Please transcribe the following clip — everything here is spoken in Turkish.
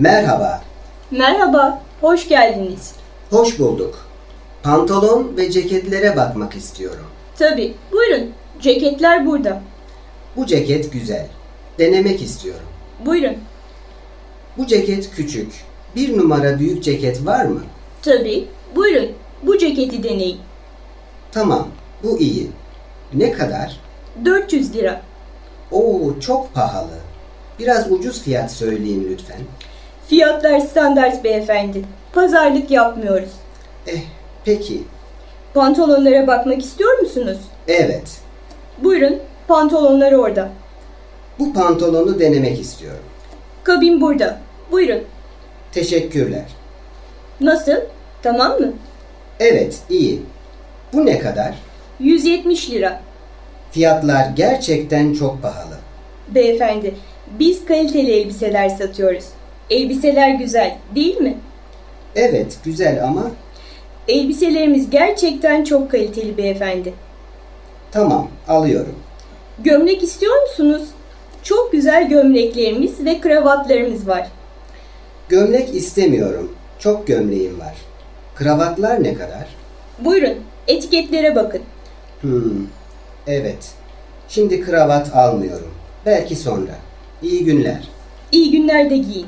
Merhaba, Merhaba, hoş geldiniz. hoş bulduk. Pantolon ve ceketlere bakmak istiyorum. Tabii, buyurun. Ceketler burada. Bu ceket güzel. Denemek istiyorum. Buyurun. Bu ceket küçük. Bir numara büyük ceket var mı? Tabii, buyurun. Bu ceketi deneyin. Tamam, bu iyi. Ne kadar? 400 lira. Oo, çok pahalı. Biraz ucuz fiyat söyleyin lütfen. Fiyatlar standart beyefendi. Pazarlık yapmıyoruz. Eh, peki. Pantolonlara bakmak istiyor musunuz? Evet, Buyurun, pantolonlar orada. bu pantolonu denemek istiyorum. Kabin burada. Buyurun. Teşekkürler. Nasıl? Tamam mı? Evet, iyi. Bu ne kadar? 170 lira. Fiyatlar gerçekten çok pahalı. Beyefendi, biz kaliteli elbiseler satıyoruz. Elbiseler güzel, değil mi? Evet, güzel ama Elbiselerimiz gerçekten çok kaliteli beyefendi. tamam, alıyorum. Gömlek istiyor musunuz? Çok güzel gömleklerimiz ve kravatlarımız var. Gömlek istemiyorum. Çok gömleğim var. Kravatlar ne kadar? Buyurun, etiketlere bakın. Hmm, evet. Şimdi kravat almıyorum. Belki sonra. İyi günler. İyi günler de giyin.